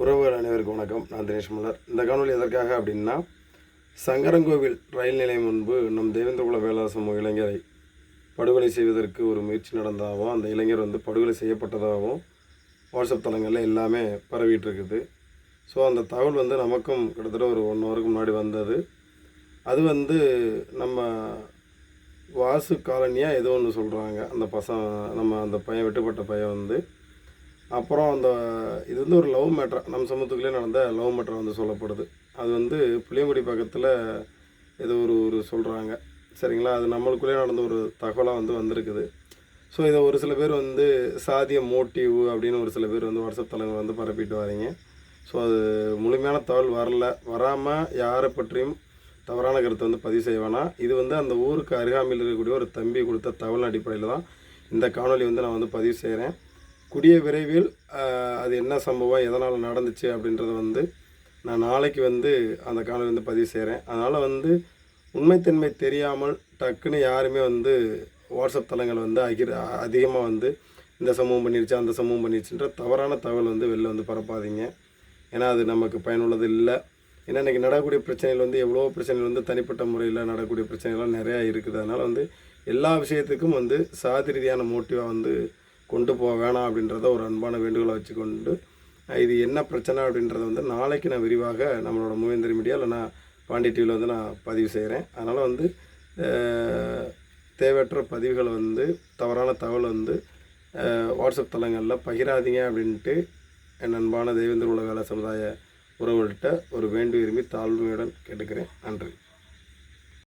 உறவுகள் அனைவருக்கும் வணக்கம். நான் தினேஷ் மலர். இந்த காணொலி எதற்காக அப்படின்னா சங்கரங்கோவில் ரயில் நிலையம் முன்பு நம் தேவேந்திரகுல வேளாண் சமூக இளைஞரை படுகொலை செய்வதற்கு ஒரு முயற்சி நடந்ததாகவும் அந்த இளைஞர் வந்து படுகொலை செய்யப்பட்டதாகவும் வாட்ஸ்அப் தளங்களில் எல்லாமே பரவிட்டு இருக்குது ஸோ அந்த தகவல் வந்து நமக்கும் கிட்டத்தட்ட ஒரு ஒன் ஹவருக்கு முன்னாடி வந்தது. அது வந்து நம்ம வாசு காலனியாக ஏதோ ஒன்று சொல்கிறாங்க அந்த பசங்க நம்ம அந்த பையன் வெட்டுப்பட்ட பையன் வந்து அப்புறம் அந்த இது வந்து ஒரு லவ் மேட்ரு நம்ம சமூகத்துக்குள்ளே நடந்த லவ் மேட்ரு வந்து சொல்லப்படுது. அது வந்து புளியங்குடி பக்கத்தில் ஏதோ ஒரு ஒரு சொல்கிறாங்க சரிங்களா? அது நம்மளுக்குள்ளே நடந்த ஒரு தகவலாக வந்து வந்திருக்குது. ஸோ இதை ஒரு சில பேர் வந்து சாதிய மோட்டிவ் அப்படின்னு ஒரு சில பேர் வந்து வாட்ஸ்அப் தலைவர் வந்து பரப்பிட்டு வரீங்க ஸோ அது முழுமையான தகவல் வரல. வராமல் யாரை பற்றியும் தவறான கருத்தை வந்து பதிவு செய்வேனா இது வந்து அந்த ஊருக்கு அருகாமையில் இருக்கக்கூடிய ஒரு தம்பி கொடுத்த தகவல் அடிப்படையில் தான் இந்த காணொலி வந்து நான் வந்து பதிவு செய்கிறேன் கூடிய விரைவில் அது என்ன சம்பவம் எதனால் நடந்துச்சு அப்படின்றத வந்து நான் நாளைக்கு வந்து அந்த காணொலி வந்து பதிவு செய்கிறேன் அதனால் வந்து உண்மைத்தன்மை தெரியாமல் டக்குன்னு யாருமே வந்து வாட்ஸ்அப் தளங்கள் வந்து அகிர அதிகமாக வந்து இந்த சமூகம் பண்ணிருச்சு அந்த சமூகம் பண்ணிருச்சுன்ற தவறான தகவல் வந்து வெளில வந்து பரப்பாதீங்க. ஏன்னா அது நமக்கு பயனுள்ளது இல்லை. ஏன்னா இன்றைக்கி நடக்கக்கூடிய பிரச்சனைகள் வந்து எவ்வளோ பிரச்சனைகள் வந்து தனிப்பட்ட முறையில் நடக்கக்கூடிய பிரச்சனைகள்லாம் நிறையா இருக்குது. அதனால் வந்து எல்லா விஷயத்துக்கும் வந்து சாதி ரீதியான மோட்டிவாக வந்து கொண்டு போக வேணாம் அப்படின்றத ஒரு அன்பான வேண்டுகோளை வச்சுக்கொண்டு இது என்ன பிரச்சனை? அப்படின்றத வந்து நாளைக்கு நான் விரிவாக நம்மளோட மூவேந்தரி மீடியா இல்லை நான் பாண்டி டிவியில் வந்து நான் பதிவு செய்கிறேன் அதனால் வந்து தேவையற்ற பதிவுகளை வந்து தவறான தகவல் வந்து வாட்ஸ்அப் தளங்களில் பகிராதீங்க அப்படின்ட்டு என் அன்பான தேவேந்திர உலக வேலை சமுதாய உறவுகள்கிட்ட ஒரு வேண்டு விரும்பி தாழ்மையுடன் கேட்டுக்கிறேன். நன்றி.